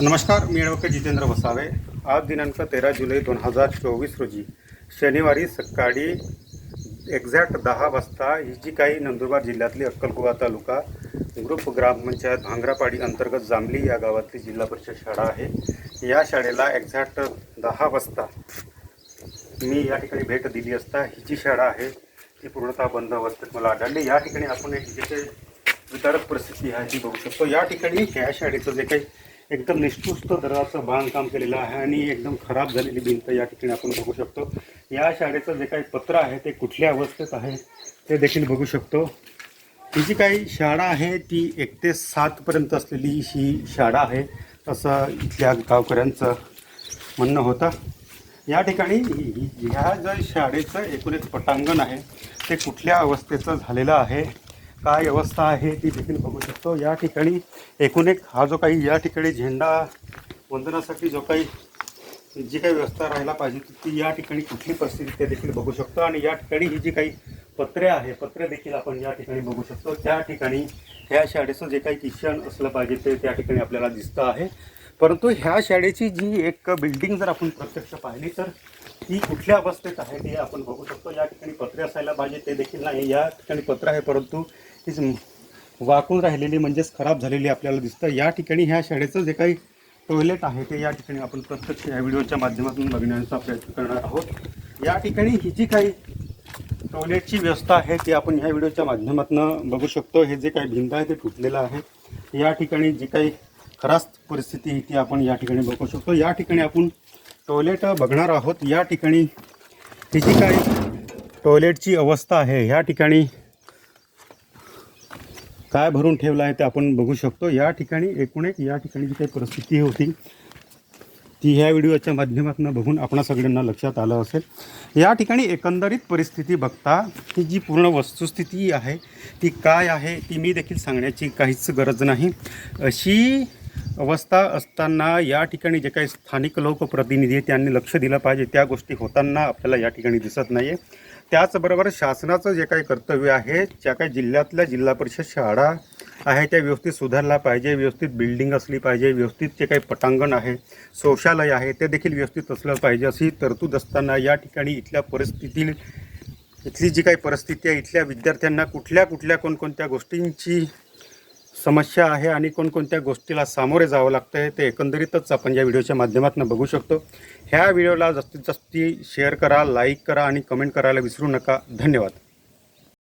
नमस्कार मी ॲडव्होकेट जितेंद्र वसावे. आज दिनांक तेरा जुलै दोन हजार चोवीस रोजी शनिवारी सकाळी एक्झॅक्ट दहा वाजता ही जी काही नंदुरबार जिल्ह्यातली अक्कलकुवा तालुका ग्रुप ग्रामपंचायत भांगरापाडी अंतर्गत जांभली या गावातली जिल्हा परिषद शाळा आहे. या शाळेला एक्झॅक्ट दहा वाजता मी या ठिकाणी भेट दिली असता ही जी शाळा आहे ती पूर्णतः बंद अवस्थेत मला आढळली. या ठिकाणी आपण एक जिथे विदारक परिस्थिती आहे ती बघू शकतो. या ठिकाणी ह्या शाळेचं जे काही एकदम निष्ठुस्त दराचं बांधकाम केलेलं आहे आणि एकदम खराब झालेली भिंत या ठिकाणी आपण बघू शकतो. या शाळेचं जे काही पत्र आहे ते कुठल्या अवस्थेत आहे ते देखील बघू शकतो. ही जी काही शाळा आहे ती एक ते सातपर्यंत असलेली ही शाळा आहे असं इथल्या गावकऱ्यांचं म्हणणं होतं. या ठिकाणी ह्या ज्या शाळेचं एकूण एक पटांगण आहे ते कुठल्या अवस्थेचं झालेलं आहे? काय अवस्था आहे ती देखील बघू शकतो. या ठिकाणी एकूण एक हा जो काही या ठिकाणी झेंडा वंदनासाठी जो काही जी काही व्यवस्था राहायला पाहिजे ती या ठिकाणी कुठली परिस्थिती ते देखील बघू शकतो. आणि या ठिकाणी ही जी काही पत्रे आहे पत्रे देखील आपण या ठिकाणी बघू शकतो. त्या ठिकाणी ह्या शाळेचं जे काही किशन असलं पाहिजे ते त्या ठिकाणी आपल्याला दिसतं आहे. परंतु ह्या शाळेची जी एक बिल्डिंग जर आपण प्रत्यक्ष पाहिली तर ती कुठल्या अवस्थेत आहे ते आपण बघू शकतो. या ठिकाणी पत्रे असायला पाहिजे ते देखील नाही. या ठिकाणी पत्र आहे परंतु तीच वाकून राहिलेली म्हणजेच खराब झालेली आपल्याला दिसतं. या ठिकाणी ह्या शाळेचं जे काही टॉयलेट आहे ते या ठिकाणी आपण प्रत्यक्ष या व्हिडिओच्या माध्यमातून बघण्याचा प्रयत्न करणार आहोत. या ठिकाणी ही जी काही टॉयलेटची व्यवस्था आहे ती आपण ह्या व्हिडिओच्या माध्यमातून बघू शकतो. हे जे काही भिंत आहे ते तुटलेलं आहे. या ठिकाणी जी काही खरास परिस्थिती आहे ती आपण या ठिकाणी बघू शकतो. या ठिकाणी आपण टॉयलेट बघणार आहोत. या ठिकाणी ही जी काही टॉयलेटची अवस्था आहे ह्या ठिकाणी काय भरून ठेवलं आहे ते आपण बघू शकतो. या ठिकाणी एकूण एक या ठिकाणी जी काही परिस्थिती होती ती ह्या व्हिडिओच्या माध्यमातून बघून आपणा सगळ्यांना लक्षात आलं असेल. या ठिकाणी एकंदरीत परिस्थिती बघता ही जी पूर्ण वस्तुस्थिती आहे ती काय आहे ती मी देखील सांगण्याची काहीच गरज नाही. अशी अवस्था असताना या ठिकाणी जे काही स्थानिक लोकप्रतिनिधी आहेत त्यांनी लक्ष दिलं पाहिजे. त्या गोष्टी होताना आपल्याला या ठिकाणी दिसत नाही आहे त्याचबरोबर शासनाचं जे काही कर्तव्य आहे ज्या काही जिल्ह्यातल्या जिल्हा परिषद शाळा आहे त्या व्यवस्थित सुधारला पाहिजे व्यवस्थित बिल्डिंग असली पाहिजे व्यवस्थित जे काही पटांगण आहे शौचालय आहे ते देखील व्यवस्थित असलं पाहिजे. अशी तरतूद असताना या ठिकाणी इथल्या परिस्थिती इथली जी काही परिस्थिती आहे इथल्या विद्यार्थ्यांना कुठल्या कुठल्या कोणकोणत्या गोष्टींची समस्या आहे आणि कोणकोणत्या गोष्टीला सामोरे जावं लागतं आहे ते एकंदरीतच आपण या व्हिडिओच्या माध्यमातून बघू शकतो. ह्या व्हिडिओला जास्तीत जास्त शेअर करा लाईक करा आणि कमेंट करायला विसरू नका. धन्यवाद.